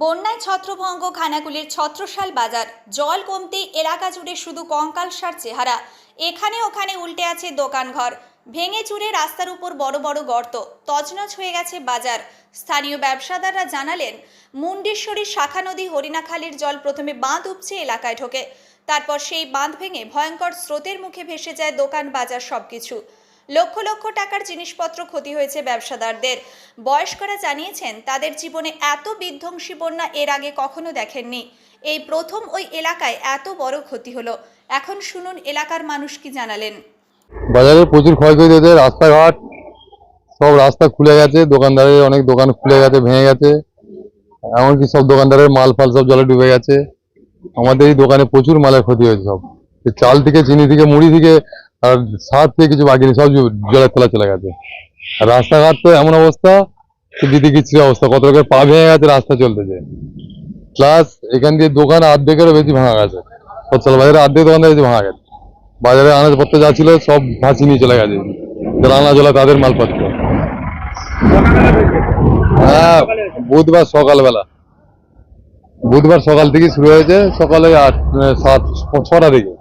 বন্যায় ছত্রভঙ্গ খানাকুলির ছত্রশাল বাজার, জল কমতে এলাকা জুড়ে শুধু কঙ্কালসার চেহারা। এখানে ওখানে উল্টে আছে দোকানঘর। ভেঙে চুরে রাস্তার উপর বড় বড় গর্ত, তছনছ হয়ে গেছে বাজার। স্থানীয় ব্যবসাদাররা জানালেন, মুন্ডেশ্বরী শাখা নদী হরিণাখালীর জল প্রথমে বাঁধ উপচে এলাকায় ঢোকে। তারপর সেই বাঁধ ভেঙে ভয়ঙ্কর স্রোতের মুখে ভেসে যায় দোকান বাজার সবকিছু। লক্ষ লক্ষ টাকার জিনিসপত্র ক্ষতি হয়েছে ব্যবসাদারদের। বয়স্করা জানিয়েছেন, তাদের জীবনে এত বিধ্বংসী বন্যা এর আগে কখনো দেখেননি। এই প্রথম ওই এলাকায় এত বড় ক্ষতি হলো। এখন শুনুন এলাকার মানুষ কি জানালেন। বাজারে প্রচুর ক্ষয়ক্ষতি হয়েছে, রাস্তাঘাট, সব রাস্তা খুলে গেছে, দোকানদারের অনেক দোকান খুলে গেছে, ভেঙে গেছে। এমনকি সব দোকানদারের মাল ফাল সব জলে ডুবে গেছে। আমাদের এই দোকানে প্রচুর মালের ক্ষতি হয়েছে সব। চাল থেকে, চিনি থেকে, মুড়ি থেকে আর সার থেকে কিছু বাকি নেই, সব জলের তলা চলে গেছে। আর রাস্তাঘাট তো এমন অবস্থা দিদি কিচ্ছু অবস্থা, কত লোকের পা ভেঙে গেছে, রাস্তা চলতেছে। প্লাস এখান দিয়ে দোকান আর্ধেকেরও বেশি ভাঙা গেছে। সচ্ছল বাজারে আর্ধেক দোকানদার বেশি ভাঙা গেছে। বাজারে আনাজপত্র যা ছিল সব ভাসি নিয়ে চলে গেছে। যারা আনা জলা তাদের মালপত্র। হ্যাঁ বুধবার সকালবেলা। বুধবার সকাল থেকে শুরু হয়েছে, সকালে আট সাত ছটা থেকে।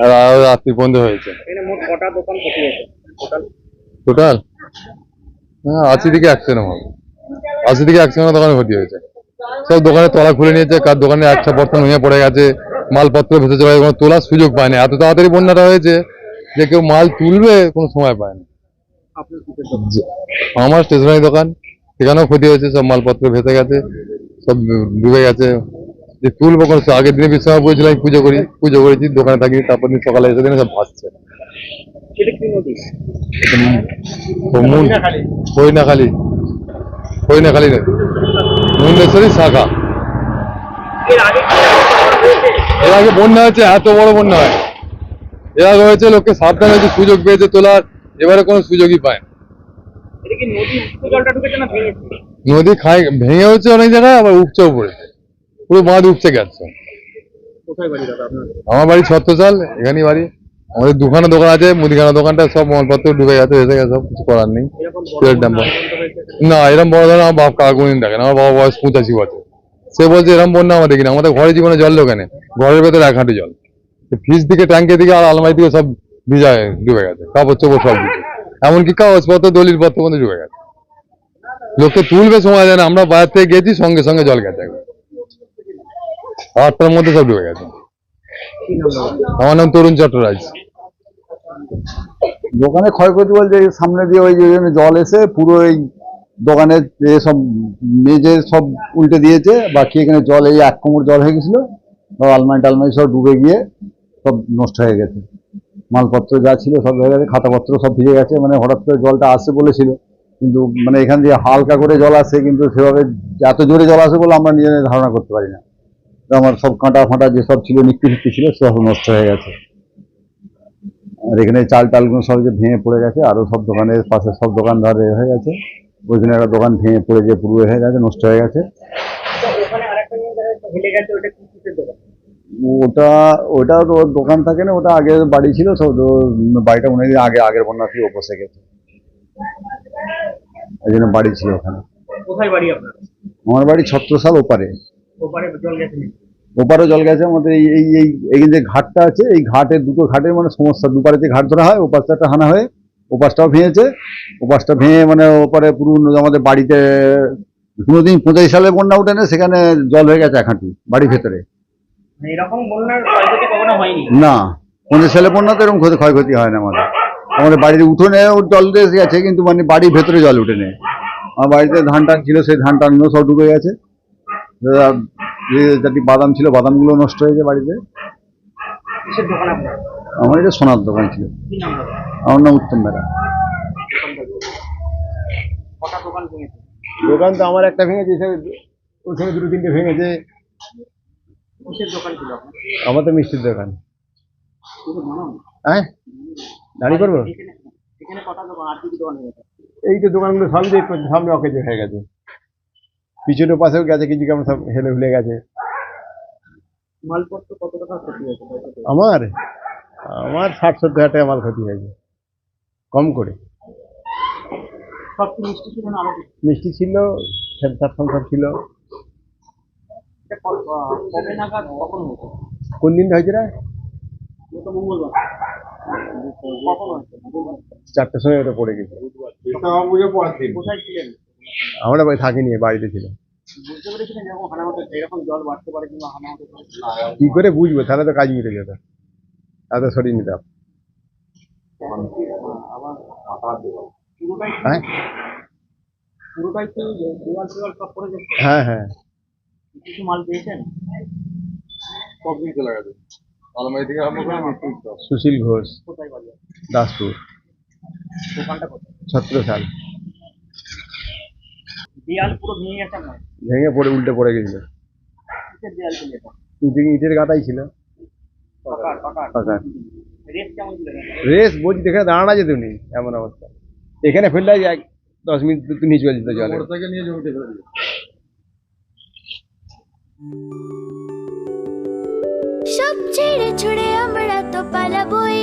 রাত্রি পর্যন্ত হয়েছে। টোটাল হ্যাঁ আশি থেকে একশো এরকম হবে। আশি থেকে একশো জনের দোকানে ক্ষতি হয়েছে। সব দোকানে তলা খুলে নিয়েছে কার দোকানে একটা বর্তন ভেঙে পড়ে গেছে মালপত্র ভেসে চলে কোনো তোলার সুযোগ পায়নি। এত তাড়াতাড়ি বন্যাটা হয়েছে যে কেউ মাল তুলবে কোনো সময় পায়নি। আপনার কিসের দোকান যে- আমার স্টেশনারি দোকান সেখানেও ক্ষতি হয়েছে সব মালপত্র ভেসে গেছে সব ডুবে গেছে। যে তুলবো কোনো আগের দিনে বিশ্বনাথ বলেছিলাম আমি পুজো করি পুজো করেছি দোকানে থাকি তারপর দিন সকালে এসে দিনে সব ভাসছে। হরিণাখালী হরিণাখালী নদী? মুন্ডেশ্বরী শাখা। এর আগে বন্যা হয়েছে? এত বড় বন্যা হয়। এর আগে হয়েছে লোককে সাবধান হয়েছে সুযোগ পেয়েছে তোলার এবারে কোনো সুযোগই পায়। নদী খাই ভেঙে হচ্ছে অনেক জায়গায় আবার উপচেও পড়েছে। পুরো বাঁধ উপচে গেছে আমার বাড়ি ছত্রসাল এখানেই বাড়ি। আমাদের দুখানা দোকান আছে মুদিখানা দোকানটা সব মালপত্র ডুবে গেছে এসে গেছে সব কিছু করার নেই। না এরকম বড় ধরনের আমার বাপ কাকা কোনদিন দেখেন আমার বাবা বয়স পঁচাশি বছর। সে বলছে এরকম বন্যা আমরা দেখি না আমাদের ঘরে জীবনে জল ঢোকেনে ঘরের ভেতরে এক হাঁটু জল। ফ্রিজ দিকে ট্যাঙ্কের দিকে আর আলমারি দিকে সব ভিজায় ডুবে গেছে কাপড় চোপড় সব কিছু এমনকি কাগজপত্র দলিল পত্র পর্যন্ত ডুবে গেছে। লোককে তুলবে সময় যায় না আমরা বাইরে থেকে গেছি সঙ্গে সঙ্গে জল গেছে একবার। আটটার মধ্যে সব ডুবে গেছে? আমার নাম তরুণ চট্টরাজ। দোকানে ক্ষয়ক্ষতি বলতে সামনে দিয়ে ওই জল এসে পুরো এই দোকানের সব মেজে সব উল্টে দিয়েছে, বাকি এখানে জল এই এক কোমর জল হয়ে গেছিল, সব আলমারি টালমারি সব ডুবে গিয়ে সব নষ্ট হয়ে গেছে। মালপত্র যা ছিল সব হয়ে গেছে, খাতাপত্র সব ভিজে গেছে মানে হঠাৎ করে জলটা আসে বলেছিল। কিন্তু মানে এখান দিয়ে হালকা করে জল আসে কিন্তু সেভাবে এত জোরে জল আসে বলে আমরা নিজেদের ধারণা করতে পারি না। আমার সব কাঁটা ফাঁটা যেসব ছিল নিক্তি ফিক্তি ছিল সব নষ্ট হয়ে গেছে। আর এখানে চাল টালগুলো সব যে ভেঙে পড়ে গেছে আরও সব দোকানের পাশে সব দোকানদার হয়ে গেছে। ওইখানে একটা দোকান ভেঙে পড়ে যে পুরো হয়ে গেছে নষ্ট হয়ে গেছে। ওটা ওটা তো দোকান থাকে না ওটা আগে বাড়ি ছিল সব বাড়িটা অনেকদিন আগে আগের বন্যা থেকে বসে গেছে। এই জন্য বাড়ি ছিল ওখানে। কোথায় বাড়ি আপনার? আমার বাড়ি ছত্রসাল ওপারে। ওপারে জল গেছে নাকি? ওপারে জল গেছে আমাদের এই এই এই এই যে ঘাটটা আছে এই ঘাটের দুটো ঘাটের মানে সমস্যা। দুপারে যে ঘাট ধরা হয় ওপাশটা একটা হানা হয়ে ওপাশটাও ভেঙেছে। ওপাশটা ভেঙে মানে ওপারে পুরো আমাদের বাড়িতে কোনোদিন পঁচাশি সালে বন্যা উঠে না সেখানে জল হয়ে গেছে এক হাঁটু বাড়ির ভেতরে। মানে না পঁচিশ সালে বন্যা তো এরকম ক্ষতি- ক্ষয়ক্ষতি হয় না আমাদের। আমাদের বাড়ির উঠোনে জল এসে গেছে কিন্তু মানে বাড়ির ভেতরে জল উঠে নেই। আমার বাড়িতে ধান টান ছিল সেই ধান টানগুলো সব ডুবে গেছে। জাতি বাদাম ছিল বাদামগুলো নষ্ট হয়েছে বাড়িতে। আমার এটা সোনার দোকান ছিল। আমার নাম উত্তম বেড়া দোকান তো আমার একটা ভেঙেছে ওর সঙ্গে দুটো তিনটে ভেঙেছে। দোকান আমার তো মিষ্টির দোকান। হ্যাঁ? দাঁড়িয়ে করব? এই তো দোকানগুলো সামনে সামনে অকেজে হয়ে গেছে। পিছনের পাশেও গেছে কিছু কেমন সব হেলে ভুলে গেছে। মালপত্র কত টাকা ক্ষতি হয়েছে? আমার? আমার ষাট সত্তর হাজার টাকা মাল ক্ষতি হয়েছে। কম করে। মিষ্টি ছিল ছিল কোন দিনটা হয়েছে রে? চারটের সময় ওটা পড়ে গেছে। কোথায় ছিলেন? আমরা থাকিনি বাড়িতে ছিল বুঝতে পেরেছিলেন এরকম হানা হতে এরকম জল বাড়তে পারে কিংবা হানা হতে পারে কি করে বুঝব? তাহলে তো কাজ মিটে যেত এত সরিয়ে নিতাম। হ্যাঁ? হ্যাঁ হ্যাঁ। কিছু মাল পেয়েছেন? সব দেয়াল পুরো ভেঙে গেছে না ভেঙে পড়ে উল্টে পড়ে গেছিল কিসের দেয়াল ছিল এটা ইটের ইটের গাদাই ছিল। পাকার পাকার পাকা। কেমন ছিল রেস বলছি দেখে দাঁড়ানো যেত নি এমন অবস্থা। এখানে ফেললে এক দশ মিনিট তো নিচে চলে যেত জলে। মোটরসাইকেল নিয়ে জমিতে ফেলে সব ছেড়ে ছুড়ে আমরা তো পালাবই।